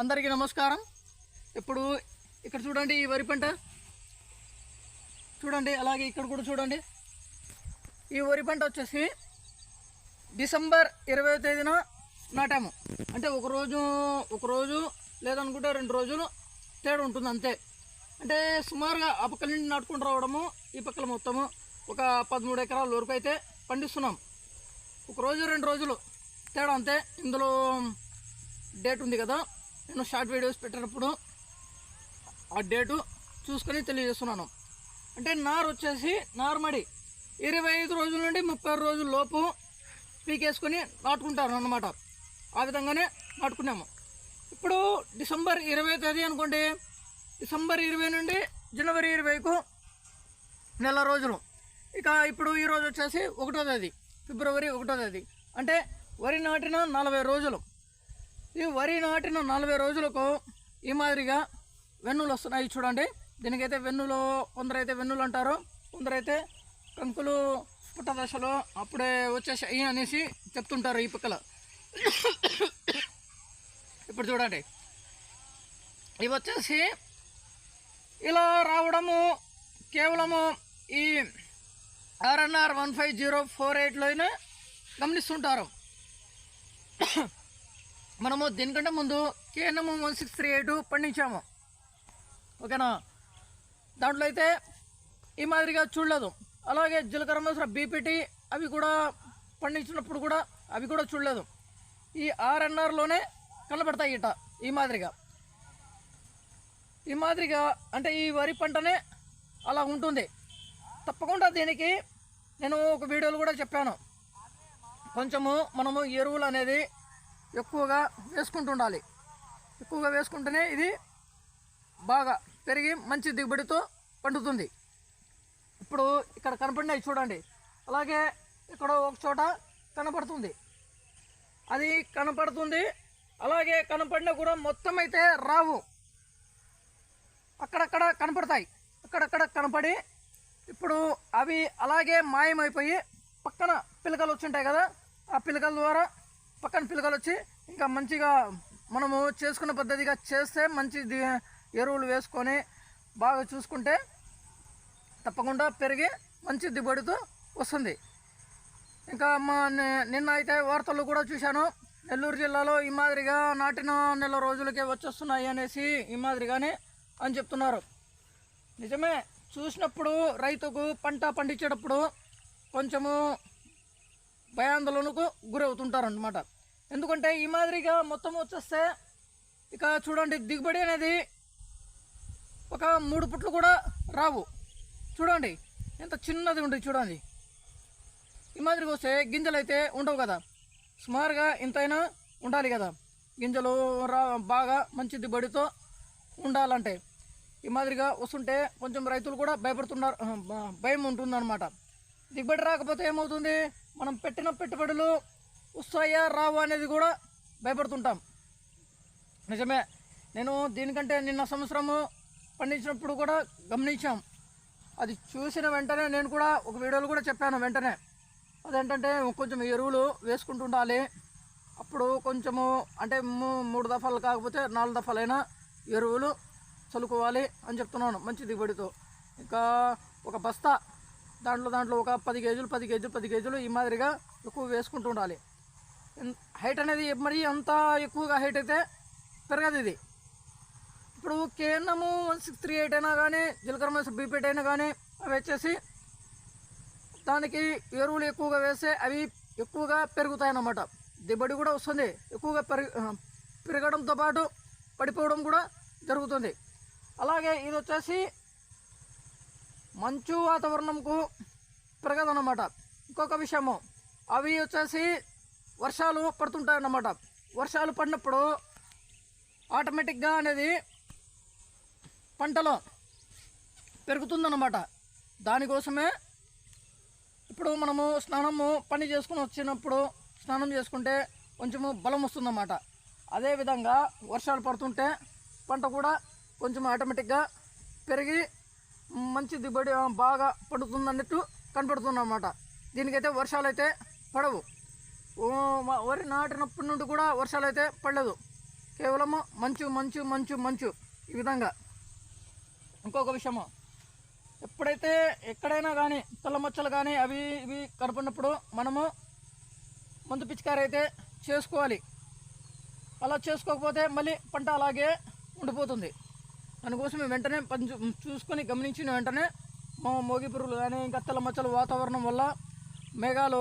అందరికీ నమస్కారం. ఇప్పుడు ఇక్కడ చూడండి ఈ వరి పంట. చూడండి అలాగే ఇక్కడ కూడా చూడండి. ఈ వరి పంట వచ్చేసి డిసెంబర్ ఇరవై తేదీన నాటాము. అంటే ఒక రోజు ఒక రోజు లేదనుకుంటే రెండు రోజులు తేడా ఉంటుంది అంతే. అంటే సుమారుగా ఆ పక్కల నుండి నాటుకుని రావడము ఈ పక్కల మొత్తము ఒక పదమూడు ఎకరాల వరకు అయితే పండిస్తున్నాం. ఒక రోజు రెండు రోజులు తేడా అంతే. ఇందులో డేట్ ఉంది కదా. నేను షార్ట్ వీడియోస్ పెట్టినప్పుడు ఆ డేటు చూసుకొని తెలియజేస్తున్నాను. అంటే నారు వచ్చేసి నార్మడి. ఇరవై ఐదు రోజుల నుండి ముప్పై రోజుల లోపు పీకేసుకొని నాటుకుంటారు అన్నమాట. ఆ విధంగానే నాటుకున్నాము. ఇప్పుడు డిసెంబర్ ఇరవై తేదీ అనుకోండి. డిసెంబర్ ఇరవై నుండి జనవరి ఇరవైకు నెల రోజులు. ఇక ఇప్పుడు ఈ రోజు వచ్చేసి ఒకటో తేదీ. ఫిబ్రవరి ఒకటో తేదీ. అంటే వరి నాటిన నలభై రోజులు. ఈ వరి నాటిన నలభై రోజులకు ఈ మాదిరిగా వెన్నులు వస్తున్నాయి చూడండి. దీనికైతే వెన్నులు కొందరైతే వెన్నులు అంటారు కొందరైతే కంకులు పుట్ట దశలో అప్పుడే వచ్చేసాయి అనేసి చెప్తుంటారు ఈ పక్కల. ఇప్పుడు చూడండి. ఇవి వచ్చేసి ఇలా రావడము కేవలము ఈ RNR one five zero four ఎయిట్లోనే గమనిస్తుంటారు. మనము దీనికంటే ముందు KNM one six three eight పండించాము. ఓకేనా? దాంట్లో అయితే ఈ మాదిరిగా చూడలేదు. అలాగే జీలకర్ర మసర బీపీటీ అవి కూడా పండించినప్పుడు కూడా అవి కూడా చూడలేదు. ఈ ఆర్ఎన్ఆర్లోనే కనబడతాయి ఇట ఈ మాదిరిగా. ఈ మాదిరిగా అంటే ఈ వరి పంటనే అలా ఉంటుంది. తప్పకుండా దీనికి నేను ఒక వీడియోలో కూడా చెప్పాను. కొంచెము మనము ఎరువులు అనేది ఎక్కువగా వేసుకుంటుండాలి. ఎక్కువగా వేసుకుంటేనే ఇది బాగా పెరిగి మంచి దిగుబడితో పండుతుంది. ఇప్పుడు ఇక్కడ కనపడినాయి చూడండి. అలాగే ఇక్కడ ఒక చోట కనపడుతుంది. అది కనపడుతుంది. అలాగే కనపడినా కూడా మొత్తం అయితే రావు. అక్కడక్కడ కనపడతాయి. అక్కడక్కడ కనపడి ఇప్పుడు అవి అలాగే మాయమైపోయి పక్కన పిలకలు వచ్చింటాయి కదా ఆ పిలకల ద్వారా పక్కన పిలకలు వచ్చి ఇంకా మంచిగా మనము చేసుకున్న పద్ధతిగా చేస్తే మంచి ఎరువులు వేసుకొని బాగా చూసుకుంటే తప్పకుండా పెరిగి మంచి దిగుబడితో వస్తుంది. ఇంకా మా నిన్న అయితే వార్తలు కూడా చూశాను. నెల్లూరు జిల్లాలో ఈ మాదిరిగా నాటిన నెల రోజులకే వచ్చేస్తున్నాయి అనేసి ఈ మాదిరిగానే అని చెప్తున్నారు. నిజమే చూసినప్పుడు రైతుకు పంట పండించేటప్పుడు కొంచెము భయాందోళనకు గురవుతుంటారు అనమాట ఎందుకంటే ఈ మాదిరిగా మొత్తం వచ్చేస్తే ఇక చూడండి దిగుబడి అనేది ఒక మూడు పుట్లు కూడా రావు. చూడండి ఎంత చిన్నది ఉంది చూడండి. ఈ మాదిరిగా వస్తే గింజలు అయితే ఉండవు కదా. సుమారుగా ఇంతైనా ఉండాలి కదా. గింజలు రా బాగా మంచి దిగుబడితో ఉండాలంటే. ఈ మాదిరిగా వస్తుంటే కొంచెం రైతులు కూడా భయపడుతున్నారు భయం ఉంటుందన్నమాట. దిగుబడి రాకపోతే ఏమవుతుంది? మనం పెట్టిన పెట్టుబడులు వస్తాయా రావు అనేది కూడా భయపడుతుంటాం. నిజమే. నేను దీనికంటే నిన్న సంవత్సరము పండించినప్పుడు కూడా గమనించాం. అది చూసిన వెంటనే నేను కూడా ఒక వీడియోలో కూడా చెప్పాను వెంటనే. అదేంటంటే కొంచెం ఎరువులు వేసుకుంటుండాలి. అప్పుడు కొంచెము అంటే మూ- మూడు దఫాలు కాకపోతే నాలుగు దఫాలైనా ఎరువులు చల్లుకోవాలి అని చెప్తున్నాను మంచి దిగుబడితో. ఇంకా ఒక బస్తా దాంట్లో దాంట్లో ఒక పది కేజీలు పది కేజీలు పది కేజీలు ఈ మాదిరిగా ఎక్కువ వేసుకుంటూ ఉండాలి. హైట్ అనేది మరీ అంత ఎక్కువగా హైట్ అయితే పెరగదు ఇది. ఇప్పుడు KNM one six three eight అయినా కానీ జీలకర్ర మైసూర్ బీపీట్ అయినా కానీ అవి వచ్చేసి దానికి ఎరువులు ఎక్కువగా వేస్తే అవి ఎక్కువగా పెరుగుతాయి అన్నమాట దిగుబడి కూడా వస్తుంది. ఎక్కువగా పెరిగి పెరగడంతో పాటు పడిపోవడం కూడా జరుగుతుంది. అలాగే ఇది వచ్చేసి మంచు వాతావరణంకు పెరగదన్నమాట ఇంకొక విషయము అవి వచ్చేసి వర్షాలు పడుతుంటాయి అన్నమాట వర్షాలు పడినప్పుడు ఆటోమేటిక్గా అనేది పంటలో పెరుగుతుందన్నమాట. దానికోసమే ఇప్పుడు మనము స్నానము పని చేసుకుని వచ్చినప్పుడు స్నానం చేసుకుంటే కొంచెము బలం వస్తుందన్నమాట. అదేవిధంగా వర్షాలు పడుతుంటే పంట కూడా కొంచెం ఆటోమేటిక్గా పెరిగి మంచి దిగుబడి బాగా పండుతుంది అన్నట్టు కనపడుతుందన్నమాట. దీనికైతే వర్షాలు అయితే పడవు వరి నాటినప్పటి నుండి కూడా వర్షాలు అయితే పడలేదు. కేవలము మంచు మంచు మంచు మంచు ఈ విధంగా. ఇంకొక విషయము. ఎప్పుడైతే ఎక్కడైనా కానీ తెల్ల మచ్చలు కానీ అవి ఇవి కనపడినప్పుడు మనము మందు పిచికారి అయితే చేసుకోవాలి. అలా చేసుకోకపోతే మళ్ళీ పంట అలాగే ఉండిపోతుంది. దానికోసం మేము వెంటనే పంచు చూసుకొని గమనించిన వెంటనే మా మోగి పురుగులు కానీ ఇంకా తెల్ల మచ్చలు వాతావరణం వల్ల మేఘాలు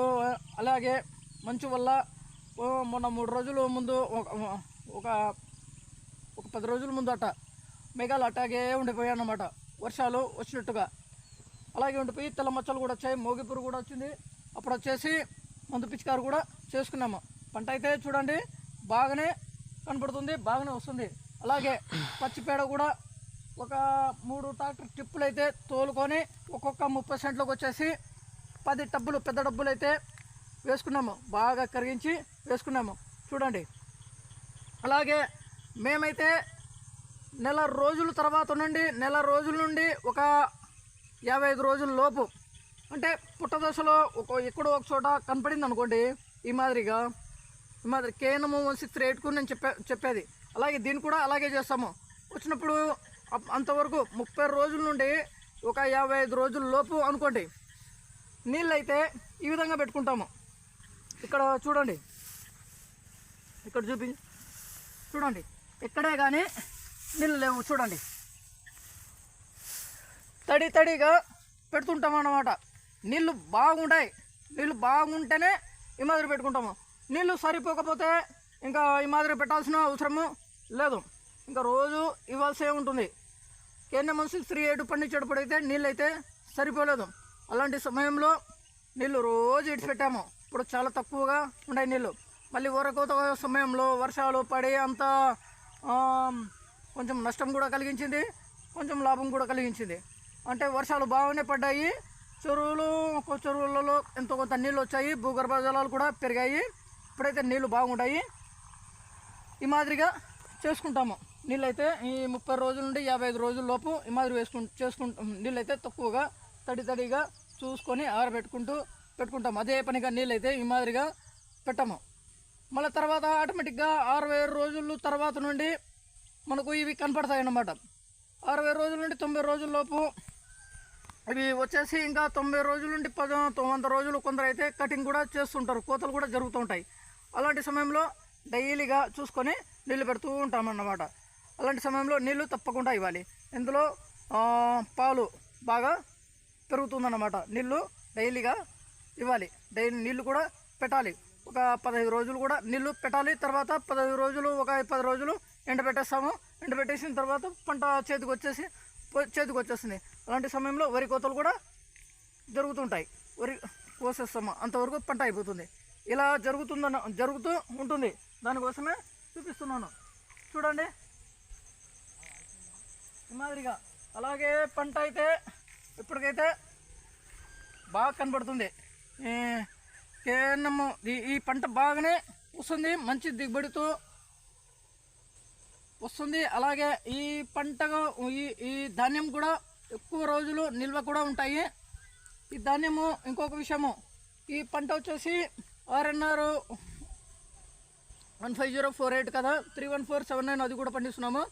అలాగే మంచు వల్ల మొన్న మూడు రోజుల ముందు ఒక ఒక ఒక పది రోజుల ముందు అట్ట మేఘాలు అట్టాగే ఉండిపోయాయన్నమాట. వర్షాలు వచ్చినట్టుగా. అలాగే ఉండిపోయి తెల్ల మచ్చలు కూడా వచ్చాయి మోగి పురుగు కూడా వచ్చింది. అప్పుడు వచ్చేసి మందు పిచికారు కూడా చేసుకున్నాము. పంట అయితే చూడండి బాగానే కనపడుతుంది బాగానే వస్తుంది. అలాగే పచ్చిపేడ కూడా ఒక మూడు ట్రాక్టర్ టిప్పులు అయితే తోలుకొని ఒక్కొక్క ముప్పై సెంట్లకు వచ్చేసి పది డబ్బులు పెద్ద డబ్బులు అయితే వేసుకున్నాము. బాగా కరిగించి వేసుకున్నాము. చూడండి. అలాగే మేమైతే నెల రోజుల తర్వాత నుండి నెల రోజుల నుండి ఒక యాభై ఐదు రోజుల లోపు అంటే పుట్టదశలో ఒక ఎక్కడో ఒక చోట కనపడింది అనుకోండి ఈ మాదిరిగా ఈ మాదిరి కేనము వన్ సిక్స్ ఎయిట్కు నేను చెప్పే చెప్పేది. అలాగే దీన్ని కూడా అలాగే చేస్తాము. వచ్చినప్పుడు అంతవరకు ముప్పై రోజుల నుండి ఒక యాభై ఐదు రోజుల లోపు అనుకోండి నీళ్ళు అయితే ఈ విధంగా పెట్టుకుంటాము. ఇక్కడ చూడండి. ఇక్కడ చూపి చూడండి. ఎక్కడే కానీ నీళ్ళు లేవు చూడండి. తడి తడిగా పెడుతుంటాం అన్నమాట. నీళ్ళు బాగుంటాయి. నీళ్ళు బాగుంటేనే ఈ మాదిరి పెట్టుకుంటాము. నీళ్ళు సరిపోకపోతే ఇంకా ఈ మాదిరి పెట్టాల్సిన అవసరము లేదు. ఇంకా రోజు ఇవ్వాల్సే ఉంటుంది. కేంద్ర మనుషులు త్రీ ఎయిట్ పండించేటప్పుడు అయితే నీళ్ళు అయితే సరిపోలేదు. అలాంటి సమయంలో నీళ్ళు రోజు ఇడిచిపెట్టాము. ఇప్పుడు చాలా తక్కువగా ఉన్నాయి నీళ్ళు. మళ్ళీ ఊరకోత సమయంలో వర్షాలు పడి అంత కొంచెం నష్టం కూడా కలిగించింది. కొంచెం లాభం కూడా కలిగించింది. అంటే వర్షాలు బాగానే పడ్డాయి. చెరువులు ఒక్కో చెరువులలో ఎంతో కొంత నీళ్ళు వచ్చాయి. భూగర్భ జలాలు కూడా పెరిగాయి. ఇప్పుడైతే నీళ్ళు బాగుంటాయి ఈ మాదిరిగా చేసుకుంటాము. నీళ్ళైతే ఈ ముప్పై రోజుల నుండి యాభై ఐదు రోజుల లోపు ఈ మాదిరి వేసుకు చేసుకుంటాం. నీళ్ళైతే తక్కువగా తడి తడిగా చూసుకొని ఆరబెట్టుకుంటూ పెట్టుకుంటాం. అదే పనిగా నీళ్ళైతే ఈ మాదిరిగా పెట్టాము. మళ్ళీ తర్వాత ఆటోమేటిక్గా అరవై రోజుల తర్వాత నుండి మనకు ఇవి కనపడతాయి అన్నమాట అరవై రోజుల నుండి తొంభై రోజుల లోపు ఇవి వచ్చేసి ఇంకా తొంభై రోజుల నుండి పద వంద రోజులు కొందరు అయితే కటింగ్ కూడా చేస్తుంటారు. కోతలు కూడా జరుగుతూ ఉంటాయి. అలాంటి సమయంలో డైలీగా చూసుకొని నీళ్ళు పెడుతూ ఉంటామన్నమాట. అలాంటి సమయంలో నీళ్ళు తప్పకుండా ఇవ్వాలి. ఇందులో పాలు బాగా పెరుగుతుందన్నమాట. నీళ్ళు డైలీగా ఇవ్వాలి. డైలీ నీళ్ళు కూడా పెట్టాలి. ఒక పదహైదు రోజులు కూడా నీళ్ళు పెట్టాలి. తర్వాత పదహైదు రోజులు ఒక పది రోజులు ఎండబెట్టేస్తాము ఎండబెట్టేసిన తర్వాత పంట చేతికి వచ్చేసి పో- చేతికి వచ్చేస్తుంది. అలాంటి సమయంలో వరి కోతలు కూడా జరుగుతుంటాయి. వరి కోసేస్తాము. అంతవరకు పంట అయిపోతుంది. ఇలా జరుగుతుందన్న జరుగుతూ ఉంటుంది. దానికోసమే చూపిస్తున్నాను. చూడండి. మాదిరిగా. అలాగే పంట అయితే ఇప్పటికైతే బాగా కనబడుతుంది. ఈ కేనము ఈ ఈ పంట బాగానే వస్తుంది మంచి దిగుబడితో వస్తుంది. అలాగే ఈ పంటగా ఈ ఈ ధాన్యం కూడా ఎక్కువ రోజులు నిల్వ కూడా ఉంటాయి. ఈ ధాన్యము ఇంకొక విషయము ఈ పంట వచ్చేసి RNR one five zero four eight కదా three one four seven nine అది కూడా పండిస్తున్నాము.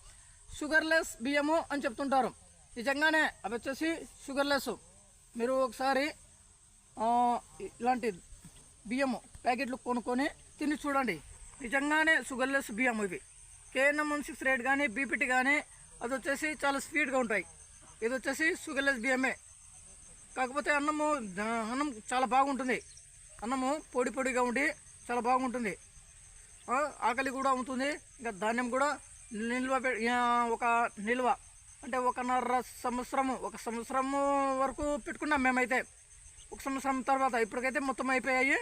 షుగర్లెస్ బియ్యము అని చెప్తుంటారు. నిజంగానే అవి వచ్చేసి షుగర్లెస్. మీరు ఒకసారి ఇలాంటి బియ్యము ప్యాకెట్లు కొనుక్కొని తిని చూడండి. నిజంగానే షుగర్లెస్ బియ్యం ఇవి. కేఎన్ఎం వన్ సిక్స్ రేట్ కానీ బీపీటీ కానీ అది వచ్చేసి చాలా స్వీట్గా ఉంటాయి. ఇది వచ్చేసి షుగర్లెస్ బియ్యమే. కాకపోతే అన్నము అన్నం చాలా బాగుంటుంది. అన్నము పొడి పొడిగా ఉండి చాలా బాగుంటుంది. ఆకలి కూడా ఉంటుంది ఇంకా ధాన్యం కూడా నిల్వ ఒక నిల్వ. అంటే ఒకన్నర సంవత్సరము ఒక సంవత్సరము వరకు పెట్టుకున్నాం మేమైతే. ఒక సంవత్సరం తర్వాత ఇప్పటికైతే మొత్తం అయిపోయాయి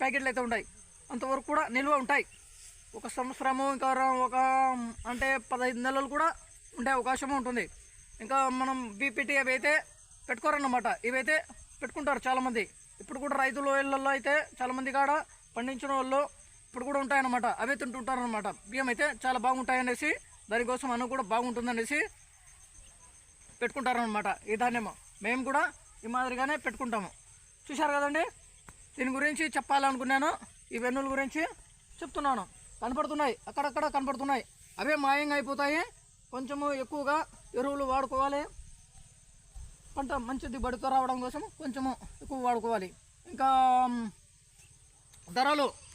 ప్యాకెట్లు అయితే ఉంటాయి అంతవరకు కూడా నిల్వ ఉంటాయి. ఒక సంవత్సరము ఇంకా ఒక అంటే పదహైదు నెలలు కూడా ఉండే అవకాశం ఉంటుంది. ఇంకా మనం బీపీటీ అవి అయితే పెట్టుకోరన్నమాట. ఇవైతే పెట్టుకుంటారు చాలామంది. ఇప్పుడు కూడా రైతుల ఇళ్ళల్లో అయితే చాలామంది కాడ పండించిన వాళ్ళు ఇప్పుడు కూడా ఉంటాయన్నమాట. అవే తింటుంటారు అనమాట బియ్యం అయితే చాలా బాగుంటాయనేసి దానికోసం అన్నం కూడా బాగుంటుందనేసి పెట్టుకుంటారనమాట ఈ ధాన్యము. మేము కూడా ఈ మాదిరిగానే పెట్టుకుంటాము. చూశారు కదండి? దీని గురించి చెప్పాలనుకున్నాను. ఈ వెన్నుల గురించి చెప్తున్నాను. కనపడుతున్నాయి. అక్కడక్కడ కనపడుతున్నాయి. అవే మాయంగా అయిపోతాయి. కొంచెము ఎక్కువగా ఎరువులు వాడుకోవాలి. పంట మంచి దిగుబడితో రావడం కోసం కొంచెము ఎక్కువ వాడుకోవాలి. ఇంకా ధరలు.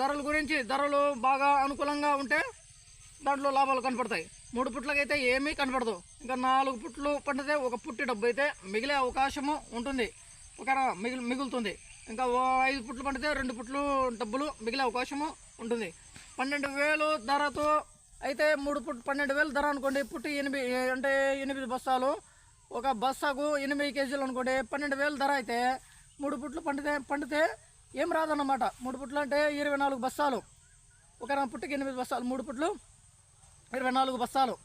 ధరల గురించి ధరలు బాగా అనుకూలంగా ఉంటే దాంట్లో లాభాలు కనపడతాయి. మూడు పుట్లకైతే ఏమీ కనపడదు. ఇంకా నాలుగు పుట్లు పండితే ఒక పుట్టి డబ్బు అయితే మిగిలే అవకాశము ఉంటుంది. ఒక మిగిలి మిగులుతుంది. ఇంకా ఓ ఐదు పుట్లు పండితే రెండు పుట్లు డబ్బులు మిగిలే అవకాశము ఉంటుంది. పన్నెండు వేలు ధరతో అయితే మూడు పుట్ పన్నెండు వేలు ధర అనుకోండి పుట్టి ఎనిమిది అంటే ఎనిమిది బస్తాలు. ఒక బస్తాకు ఎనిమిది కేజీలు అనుకోండి పన్నెండు వేలు ధర అయితే మూడు పుట్లు పండితే పండితే ఏం రాదన్నమాట. మూడు పుట్లు అంటే ఇరవై నాలుగు బస్తాలు ఒకనా పుట్టికి ఎనిమిది బస్తాలు మూడు పుట్లు ఇరవై నాలుగు బస్తాలు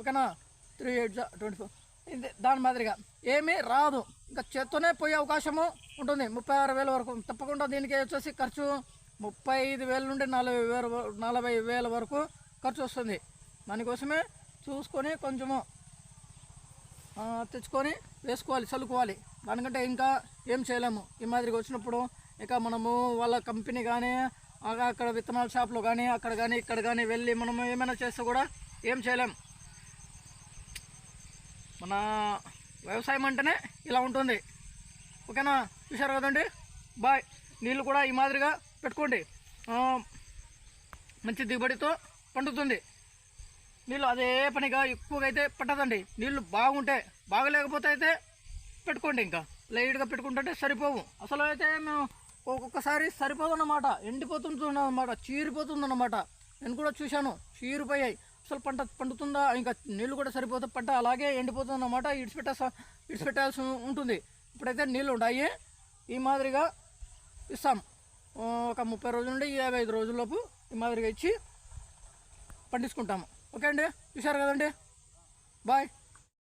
ఓకేనా? Three eight twenty four. ఇది దాని మాదిరిగా. ఏమీ రాదు. ఇంకా చేత్తోనే పోయే అవకాశము ఉంటుంది. ముప్పై ఆరు వేల వరకు. తప్పకుండా దీనికి వచ్చేసి ఖర్చు ముప్పై ఐదు వేల నుండి నలభై వేల వ- నలభై వేల వరకు ఖర్చు వస్తుంది. దానికోసమే చూసుకొని కొంచెము తెచ్చుకొని వేసుకోవాలి చల్లుకోవాలి. దానికంటే ఇంకా ఏం చేయలేము. ఈ మాదిరిగా వచ్చినప్పుడు ఇక మనము వాళ్ళ కంపెనీ కానీ అక్కడ విత్తనాల షాప్లో కానీ అక్కడ కానీ ఇక్కడ కానీ వెళ్ళి మనము ఏమైనా చేస్తే కూడా ఏం చేయలేం. మన వ్యవసాయం అంటేనే ఇలా ఉంటుంది. ఓకేనా? చూసారు కదండి? బాయ్. నీళ్ళు కూడా ఈ మాదిరిగా పెట్టుకోండి. మంచి దిగుబడితో పండుతుంది. నీళ్ళు అదే పనిగా ఎక్కువగా అయితే పట్టదండి. నీళ్ళు బాగుంటే బాగలేకపోతే అయితే పెట్టుకోండి ఇంకా. లైట్గా పెట్టుకుంటుంటే సరిపోవు. అసలు అయితే మేము ఒక్కొక్కసారి సరిపోదన్నమాట ఎండిపోతుంది అన్నమాట చీరిపోతుంది అన్నమాట నేను కూడా చూశాను చీరిపోయాయి. అసలు పంట పండుతుందా? ఇంకా నీళ్ళు కూడా సరిపోతే పంట అలాగే ఎండిపోతుందన్నమాట ఇడిచిపెట్ట ఇడిచిపెట్టాల్సి ఉంటుంది. ఇప్పుడైతే నీళ్ళు ఉన్నాయి ఈ మాదిరిగా ఇస్తాం. ఒక ముప్పై రోజుల నుండి యాభై ఐదు రోజుల్లోపు ఈ మాదిరిగా ఇచ్చి పండించుకుంటాము. ఓకే అండి? చూశారు కదండి? బాయ్.